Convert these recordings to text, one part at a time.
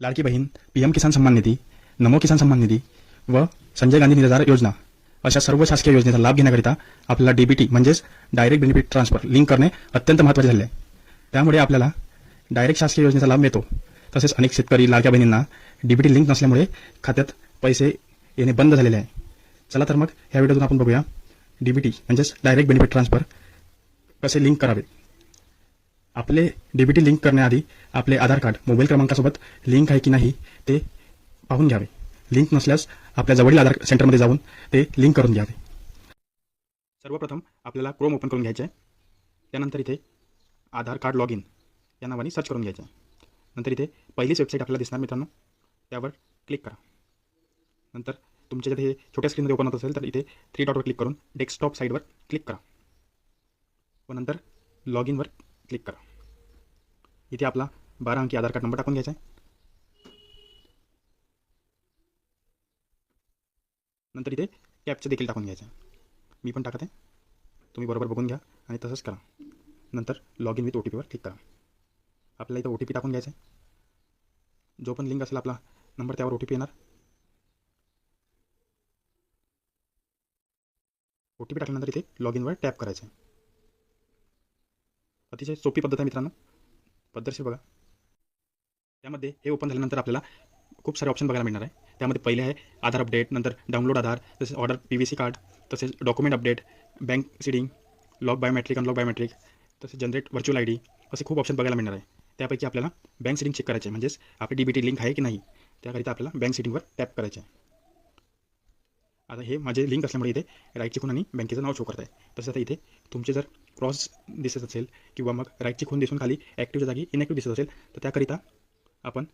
Ladki Bahin P M किसान सन्मान निधी नमो किसान सन्मान निधी व संजय गांधी निराधार योजना. अशा सर्व शासकीय योजनेचा लाभ घेण्याकरिता आपल्याला डीबीटी म्हणजेच डायरेक्ट बेनिफिट ट्रान्सफर लिंक करणे अत्यंत महत्त्वाचे झाले आहे. त्यामुळे आपल्याला डायरेक्ट शासकीय योजनेचा लाभ मिळतो. तसेच अनेक शेतकरी लाडक्या बहिणींना डीबीटी लिंक नसल्यामुळे खात्यात पैसे येणे बंद झालेले आहे. चला तर मग ह्या व्हिडिओतून आपण बघूया डीबीटी म्हणजेच डायरेक्ट बेनिफिट ट्रान्सफर कसे लिंक करावे. आपले डीबीटी लिंक करण्याआधी आपले आधार कार्ड मोबाईल क्रमांकासोबत लिंक आहे की नाही ते पाहून घ्यावे. लिंक नसल्यास आपल्या जवळील आधार सेंटरमध्ये जाऊन ते लिंक करून घ्यावे. सर्वप्रथम आपल्याला क्रोम ओपन करून घ्यायचे आहे त्यानंतर इथे आधार कार्ड लॉग इन या नावाने सर्च करून घ्यायचं आहे नंतर इथे पहिलीच वेबसाईट आपल्याला दिसणार मित्रांनो. त्यावर क्लिक करा. नंतर तुमच्या जिथे हे छोट्या स्क्रीनमध्ये ओपन होत असेल तर इथे थ्री डॉटवर क्लिक करून डेस्कटॉप साईडवर क्लिक करा. व नंतर लॉग इनवर क्लिक करा. इथे आपला बारा अंकी आधार कार्ड नंबर टाकून घ्यायचा आहे. नंतर इथे कॅपचं देखील टाकून घ्यायचं आहे. मी पण टाकत आहे. तुम्ही बरोबर बघून घ्या आणि तसंच करा. नंतर log in with O T पीवर क्लिक करा. आपल्याला इथं ओ टी पी टाकून घ्यायचा आहे. जो पण लिंक असेल आपला नंबर त्यावर ओ टी पी येणार. ओ टी पी टाकल्यानंतर इथे लॉग इनवर टॅप करायचं आहे. अतिशय सोपी पद्धत आहे मित्रांनो. पद्धतशीर बघा. त्यामध्ये हे ओपन झाल्यानंतर आपल्याला खूप सारे ऑप्शन बघायला मिळणार आहे. त्यामध्ये पहिले आहे आधार अपडेट नंतर डाउनलोड आधार तसेच order P V C card तसेच document update bank seeding lock biometric unlock biometric तसेच जनरेट व्हर्च्युअल आय डी असे खूप ऑप्शन बघायला मिळणार आहे. त्यापैकी आपल्याला बँक सिडिंग चेक करायचे म्हणजेच आपली डी बी टी लिंक आहे की नाही? त्याकरिता आपल्याला बँक सिडिंगवर टॅप करायचे आहे. आता हे माझे लिंक असल्यामुळे इथे राईट चिकून आणि बँकेचं नाव शो करत आहे तसंच आता इथे तुमचे जर क्रॉस दिसत असेल किंवा मग राईट खून दिसून खाली ॲक्टिव्हच्या जागी इनॅक्टिव्ह दिसत असेल तर त्याकरिता आपण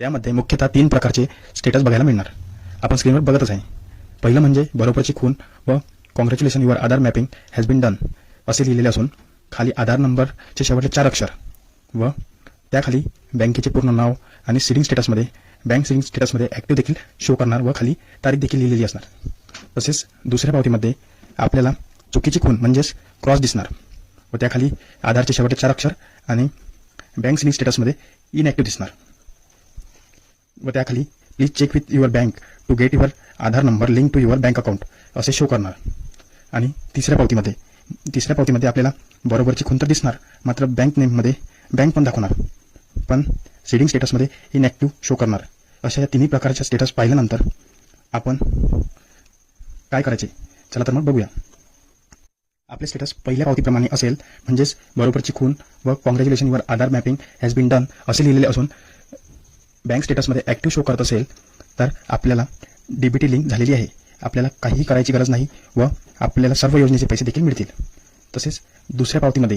त्यामध्ये मुख्यतः तीन प्रकारचे स्टेटस बघायला मिळणार. आपण स्क्रीनवर बघतच आहे. पहिलं म्हणजे बरोबरची खून व congratulation your Aadhaar mapping has been done असे लिहिलेले असून खाली आधार नंबरचे शेवटचे चार अक्षर व त्याखाली बँकेचे पूर्ण नाव आणि सिडिंग स्टेटसमध्ये बँक सेविंग स्टेटसमध्ये ॲक्टिव्ह देखील शो करणार व खाली तारीख देखील लिहिलेली असणार. तसेच दुसऱ्या पावतीमध्ये आपल्याला चुकीची खून म्हणजेच क्रॉस दिसणार व त्याखाली आधारचे शेवटचे चार अक्षर आणि बँक सेविंग स्टेटसमध्ये इनॅक्टिव्ह दिसणार. व त्याखाली please check with your bank to get your Aadhaar number link to your bank account असे शो करणार. आणि तिसऱ्या पावतीमध्ये तिसऱ्या पावतीमध्ये आपल्याला बरोबरची खून तर दिसणार मात्र बँक नेममध्ये बँक पण दाखवणार. पण सीडिंग स्टेटसमध्ये इनॅक्टिव्ह शो करणार. अशा या तिन्ही प्रकारच्या स्टेटस पाहिल्यानंतर आपण काय करायचे? चला तर मग बघूया. आपले स्टेटस पहिल्या पावतीप्रमाणे असेल म्हणजेच बरोबरची खून व congratulation your Aadhaar mapping has been done असे लिहिलेले असून बँक स्टेटसमध्ये ॲक्टिव्ह शो करत असेल तर आपल्याला डी बी टी लिंक झालेली आहे. आपल्याला काहीही करायची गरज नाही व आपल्याला सर्व योजनेचे पैसे देखील मिळतील. तसेच दुसऱ्या पावतीमध्ये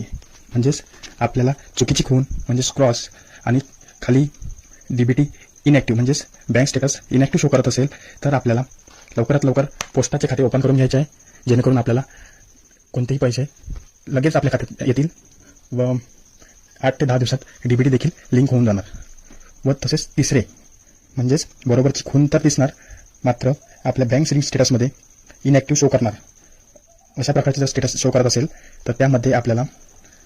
म्हणजेच आपल्याला चुकीची खून म्हणजेच क्रॉस आणि खाली डी बी टी इनॅक्टिव्ह म्हणजेच बँक स्टेटस इनॅक्टिव्ह शो करत असेल तर आपल्याला लवकरात लवकर पोस्टाचे खाते ओपन करून घ्यायचे आहे. जेणेकरून आपल्याला कोणतेही पैसे लगेच आपल्या खात्यात येतील व आठ ते दहा दिवसात डी बी टी देखील लिंक होऊन जाणार. व तसेच तिसरे म्हणजेच बरोबरची खून तर दिसणार मात्र आपल्या बँक सिडिंग स्टेटसमध्ये इनॅक्टिव्ह शो करणार. अशा प्रकारचे जर स्टेटस शो करत असेल तर त्यामध्ये आपल्याला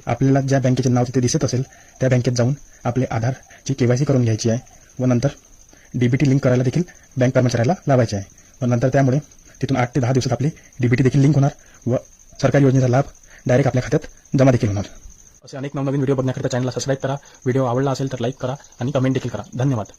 आपल्याला ज्या बँकेचे नाव तिथे दिसत असेल त्या बँकेत जाऊन आपले आधारची के वाय सी करून घ्यायची आहे. व नंतर डी बी टी लिंक करायला देखील बँक कर्मचाऱ्याला लावायचे आहे. व नंतर त्यामुळे तिथून आठ ते दहा दिवसात आपली डी बी टी देखील लिंक होणार व सरकारी योजनेचा लाभ डायरेक्ट आपल्या खात्यात जमा देखील होणार. असे अनेक नवनवीन व्हिडिओ बघण्याकरिता चॅनलला सबस्क्राईब करा. व्हिडिओ आवडला असेल तर लाईक करा आणि कमेंट देखील करा. धन्यवाद.